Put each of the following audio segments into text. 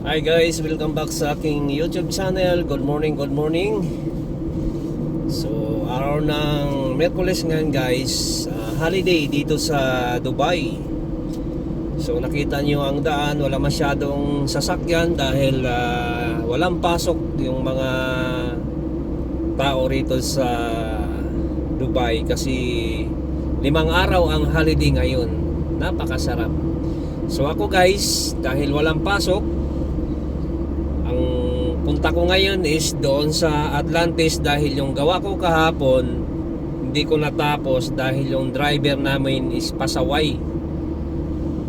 Hi guys, welcome back sa aking YouTube channel. Good morning, good morning. So, araw ng Merkules ngayon guys, ah, holiday dito sa Dubai. So, nakita nyo ang daan, wala masyadong sasakyan dahil ah, walang pasok yung mga tao rito sa Dubai kasi limang araw ang holiday ngayon. Napakasarap. So ako guys, dahil walang pasok, punta ko ngayon is doon sa Atlantis dahil yung gawa ko kahapon hindi ko natapos dahil yung driver namin is pasaway.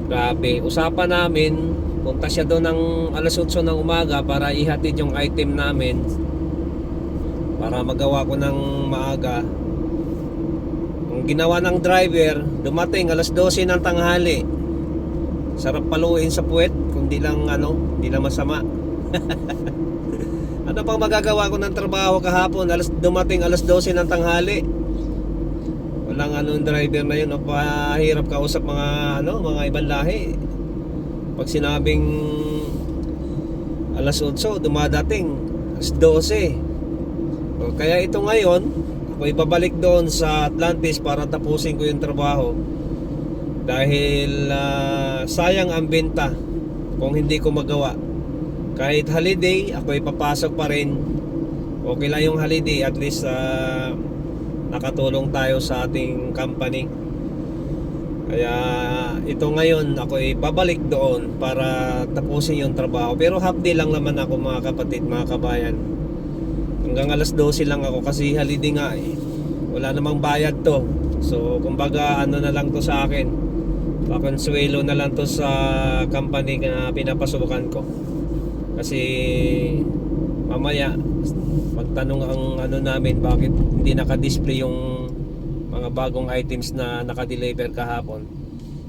Grabe, usapan namin punta siya doon ng alas 8 ng umaga para ihatid yung item namin para magawa ko ng maaga. Ang ginawa ng driver, dumating alas 12 ng tanghali. Sarap paluin sa puwet, kundi lang ano, hindi lang masama. ano pang magagawa ko ng trabaho kahapon? Alas dumating alas 12 ng tanghali. Walang ano yung driver na yun, o pahirap kausap mga ano, mga ibang lahi. Pag sinabing alas 8, dumadating alas 12. O, kaya ito ngayon, ako ibabalik doon sa Atlantis para tapusin ko yung trabaho. Dahil ah, sayang ang benta kung hindi ko magawa. Kahit holiday, ako ipapasok pa rin. Okay lang yung holiday, at least ah, nakatulong tayo sa ating company. Kaya ito ngayon, ako ibabalik doon para tapusin yung trabaho. Pero half day lang naman ako mga kapatid, mga kabayan. Hanggang alas 12 lang ako kasi holiday nga eh. Wala namang bayad to. So, kumbaga ano na lang to sa akin. Pakonsuelo na lang to sa company na pinapasukan ko. Kasi mamaya magtanong ang ano namin bakit hindi naka-display yung mga bagong items na naka-deliver kahapon.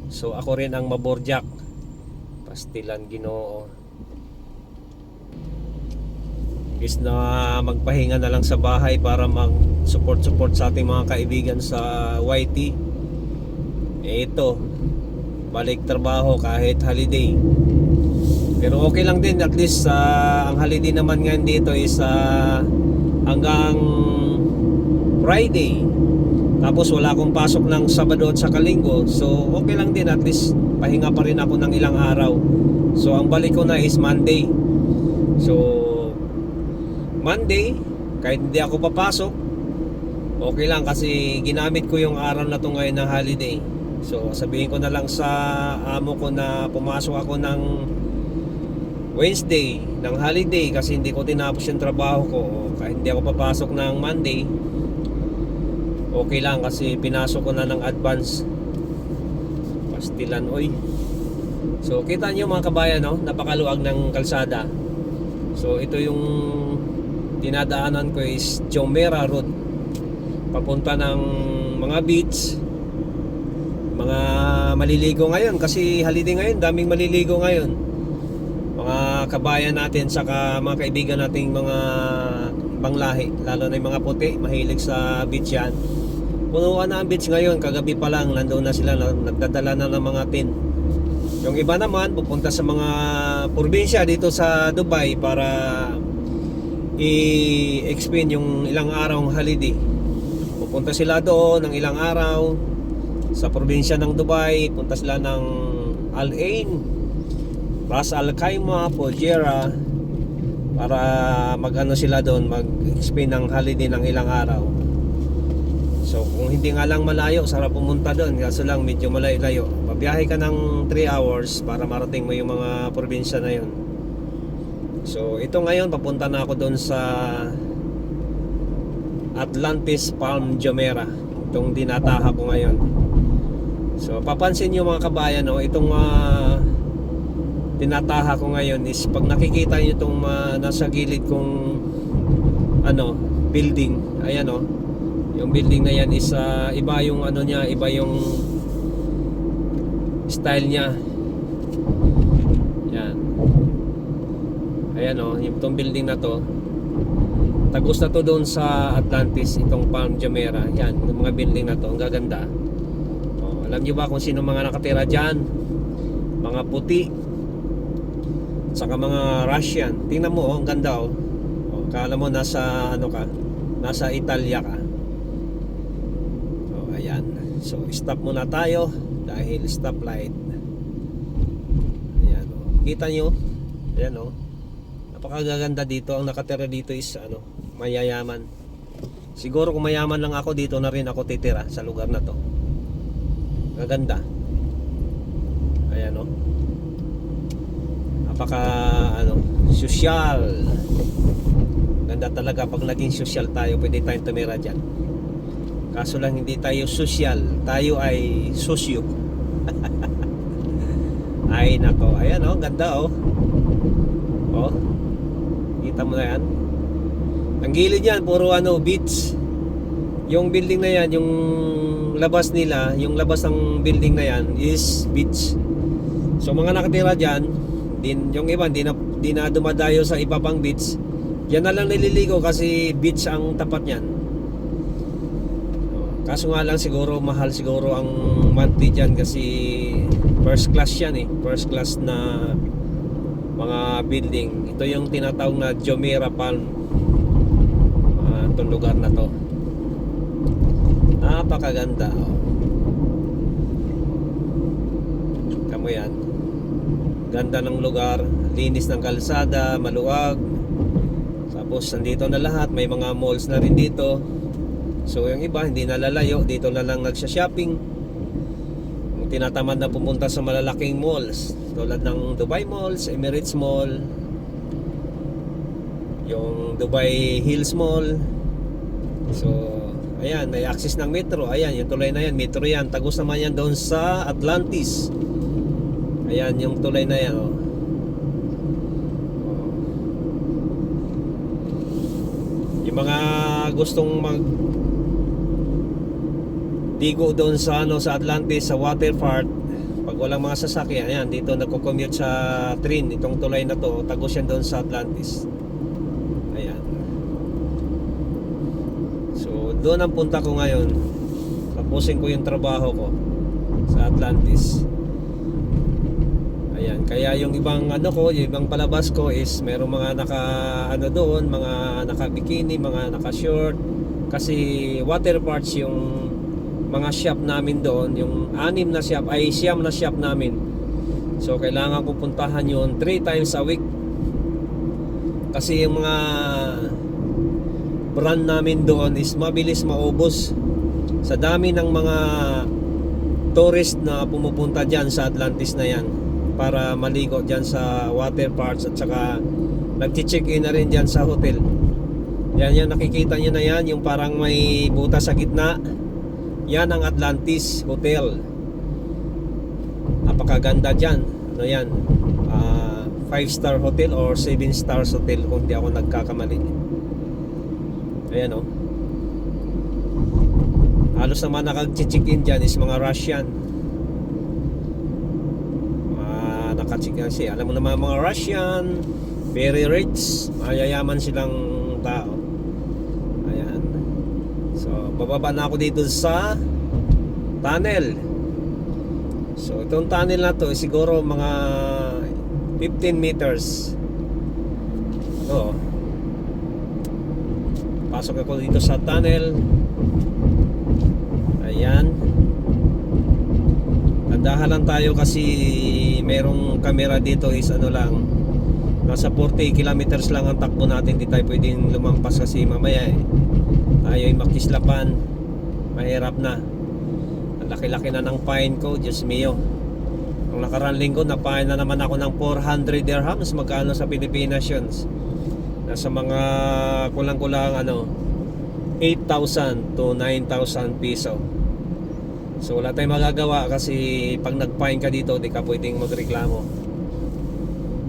So ako rin ang maborjak. Pastilan Ginoo. Is na magpahinga na lang sa bahay para mag-support-support sa ating mga kaibigan sa YT. Eh ito, balik trabaho kahit holiday. Pero okay lang din at least sa ang holiday naman ngayon dito is ah, hanggang Friday. Tapos wala akong pasok ng Sabado at saka Linggo. So okay lang din at least pahinga pa rin ako ng ilang araw. So ang balik ko na is Monday. So Monday, kahit hindi ako papasok, okay lang kasi ginamit ko yung araw na to ngayon ng holiday. So sabihin ko na lang sa amo ko na pumasok ako ng Wednesday ng holiday kasi hindi ko tinapos yung trabaho ko. Kahit hindi ako papasok ng Monday, okay lang kasi pinasok ko na ng advance. Pastilan, oy. So kita nyo mga kabayan, no? napakaluwag ng kalsada. So ito yung dinadaanan ko is Jomera Road. Papunta ng mga beach. Mga maliligo ngayon kasi holiday ngayon, daming maliligo ngayon. Kabayan natin saka mga kaibigan nating mga banglahi, lalo na yung mga puti, mahilig sa beach yan. Punuan na ang beach ngayon, kagabi pa lang, nandoon na sila, nagdadala na ng mga tin. Yung iba naman, pupunta sa mga probinsya dito sa Dubai para i-explain yung ilang araw ng holiday. Pupunta sila doon ng ilang araw sa probinsya ng Dubai, punta sila ng Al Ain, Ras Al Khaimah, Fujairah para mag-ano sila doon, mag-explain ng holiday ng ilang araw. So kung hindi nga lang malayo, sarap pumunta doon. Kaso lang medyo malayo-layo. Pabiyahe ka ng 3 hours para marating mo yung mga probinsya na yun. So ito ngayon, papunta na ako doon sa Atlantis Palm Jumeirah. Itong dinataha ko ngayon. So papansin nyo mga kabayan, no, itong uh, tinataha ko ngayon is pag nakikita nyo itong uh, nasa gilid kong ano, building, ayan o, yung building na yan is uh, iba yung ano niya, iba yung style niya. Yan. Ayan o, yung building na to. Tagos na to doon sa Atlantis, itong Palm Jumeirah. Yan, yung mga building na to, ang gaganda. O, alam niyo ba kung sino mga nakatira dyan? Mga puti. Saka mga Russian. Tingnan mo, oh, ang ganda oh. oh kala mo nasa ano ka? Nasa Italia ka. Oh, ayan. So, stop muna tayo dahil stoplight. Ayan oh. Kita nyo? Ayan oh. Napakagaganda dito. Ang nakatira dito is ano, mayayaman. Siguro kung mayaman lang ako dito na rin ako titira sa lugar na to. Gaganda. Ayan oh. Napaka ano, sosyal. Ganda talaga pag naging sosyal tayo, pwede tayong tumira diyan. Kaso lang hindi tayo sosyal, tayo ay sosyo. ay nako, ayan oh, ganda oh. Oh. Kita mo na yan. Ang gilid yan, puro ano, beach. Yung building na yan, yung labas nila, yung labas ng building na yan is beach. So mga nakatira dyan, din, yung iba, di na, di na dumadayo sa iba pang beach. Yan na lang nililigo kasi beach ang tapat niyan. Kaso nga lang siguro, mahal siguro ang monthly dyan kasi first class yan eh. First class na mga building. Ito yung tinatawag na Jumeirah Palm. Uh, itong lugar na to. Napakaganda. Oh. Kamo yan. Ganda ng lugar. Linis ng kalsada. Maluwag. Tapos nandito na lahat. May mga malls na rin dito. So yung iba hindi na lalayo. Dito na lang nagsha-shopping. Tinatamad na pumunta sa malalaking malls. Tulad ng Dubai Malls, Emirates Mall. Yung Dubai Hills Mall. So Ayan, may access ng metro. Ayan, yung tulay na yan, metro yan. Tagos naman yan doon sa Atlantis. Ayan, yung tulay na yan. Oh. Yung mga gustong mag digo doon sa ano sa Atlantis sa waterfront pag walang mga sasakyan ayan dito nagko-commute sa train itong tulay na to tagos yan doon sa Atlantis ayan So, doon ang punta ko ngayon. Tapusin ko yung trabaho ko sa Atlantis. Ayan, kaya yung ibang ano ko, yung ibang palabas ko is merong mga naka ano doon, mga naka bikini, mga naka short kasi water parts yung mga shop namin doon, yung anim na shop ay siyam na shop namin. So kailangan ko puntahan yun 3 times a week. Kasi yung mga brand namin doon is mabilis maubos sa dami ng mga tourist na pumupunta dyan sa Atlantis na yan para maligo dyan sa water parks at saka nag-check in na rin dyan sa hotel yan yan nakikita nyo na yan yung parang may buta sa gitna yan ang Atlantis Hotel napakaganda dyan ano yan 5 star hotel or 7 stars hotel kung di ako nagkakamali Ayan o. Oh. Halos naman nakag-check in dyan is mga Russian. Mga in siya. Alam mo naman mga Russian, very rich, mayayaman silang tao. Ayan. So, bababa na ako dito sa tunnel. So, itong tunnel na to, siguro mga 15 meters. Ito, pasok ako dito sa tunnel ayan Tandahan lang tayo kasi merong camera dito is ano lang nasa 40 kilometers lang ang takbo natin di tayo pwedeng lumampas kasi mamaya eh tayo ay makislapan. Mahirap na. Ang laki-laki na ng fine ko Diyos mio. Ang nakaraan linggo napain na naman ako ng 400 dirhams magkano sa Pilipinas yun? Nasa mga kulang-kulang ano 8,000 to 9,000 piso so wala tayong magagawa kasi pag nag-fine ka dito di ka pwedeng magreklamo.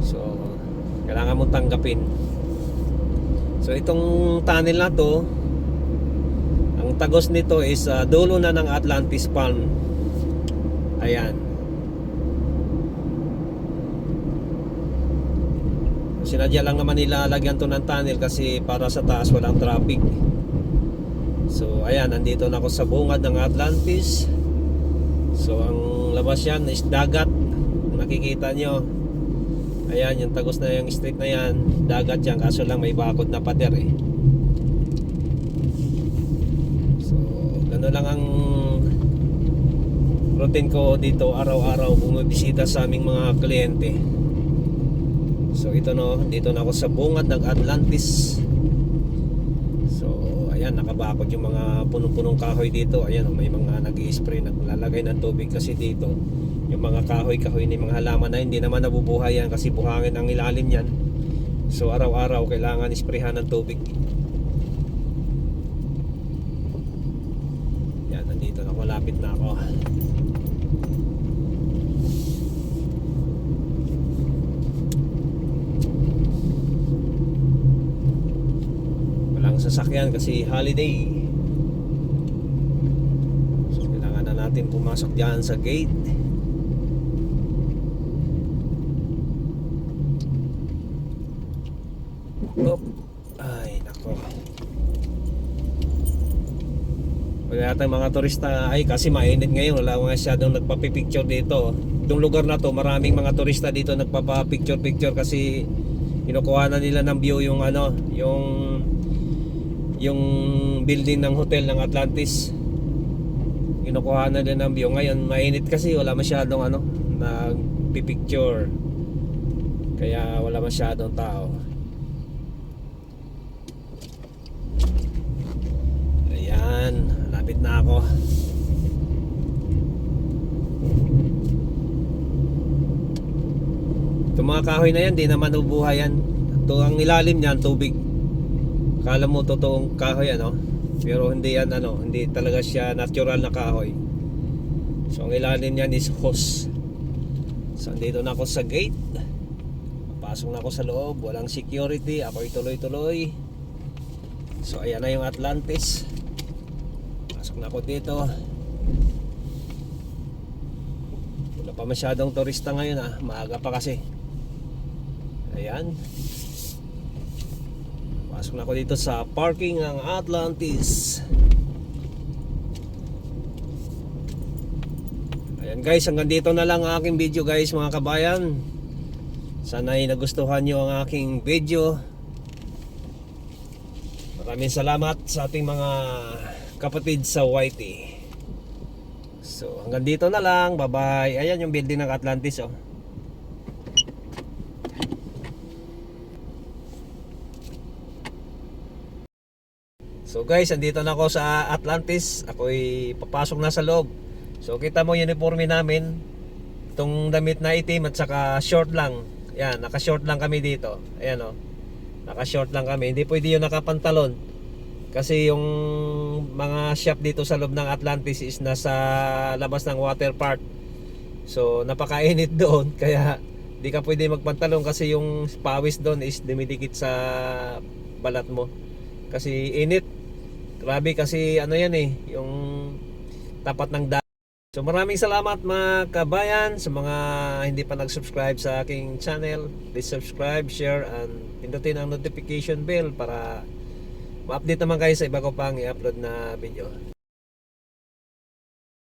So kailangan mong tanggapin. So itong tunnel na to ang tagos nito is uh, dulo na ng Atlantis Palm. Ayan. Sinadya lang naman nila lagyan to ng tunnel kasi para sa taas walang traffic. So ayan nandito na ako sa bungad ng Atlantis so ang labas yan is dagat nakikita nyo Ayan, yung tagos na yung street na yan, dagat yan, kaso lang may bakod na pader eh. So, gano'n lang ang routine ko dito araw-araw bumibisita sa aming mga kliyente. So ito no, dito na ako sa bungad ng Atlantis. Ayan, nakabakod yung mga punong-punong kahoy dito. Ayan, oh, may mga nag spray naglalagay ng tubig kasi dito. Yung mga kahoy-kahoy ni mga halaman na hindi naman nabubuhay yan kasi buhangin ang ilalim yan. So araw-araw kailangan isprayhan ng tubig. Yan, nandito na malapit na ako. Walang sasakyan kasi holiday. So kailangan na natin pumasok diyan sa gate. Oh, ay nako. Yata mga turista ay kasi mainit ngayon wala mga masyadong nagpapipicture dito. Itong lugar na to maraming mga turista dito nagpapapicture picture kasi kinukuha na nila ng view yung ano, yung yung building ng hotel ng Atlantis. Kinukuha na din ng view. Ngayon mainit kasi wala masyadong ano, nagpipicture. Kaya wala masyadong tao. Ayan, lapit na ako. Itong mga kahoy na yan, di naman ubuhay yan. Ito ang ilalim niyan, tubig. Kala mo totoong kahoy ano, pero hindi yan ano, hindi talaga siya natural na kahoy. So ang ilalim niyan is hose. So dito na ako sa gate. Pasok na ako sa loob, walang security, ako tuloy-tuloy. So ayan na yung Atlantis. Pasok na ako dito. Wala pa masyadong turista ngayon ah, maaga pa kasi. Ayan. Pasok na ako dito sa parking ng Atlantis. Ayan guys, hanggang dito na lang ang aking video guys mga kabayan. Sana ay nagustuhan nyo ang aking video. Maraming salamat sa ating mga kapatid sa YT. So hanggang dito na lang. Bye bye. Ayan yung building ng Atlantis oh. So guys, andito na ako sa Atlantis. Ako'y papasok na sa loob. So kita mo yung uniforme namin. Itong damit na itim at saka short lang. Yan, naka-short lang kami dito. Ayan oh. Naka-short lang kami. Hindi pwede yung nakapantalon. Kasi yung mga shop dito sa loob ng Atlantis is nasa labas ng water park. So napakainit doon kaya di ka pwede magpantalon kasi yung pawis doon is dumidikit sa balat mo. Kasi init. Grabe kasi ano yan eh, yung tapat ng dagat. So maraming salamat mga kabayan sa mga hindi pa nag-subscribe sa aking channel. Please subscribe, share, and pindutin ang notification bell para ma-update naman kayo sa iba ko pang i-upload na video.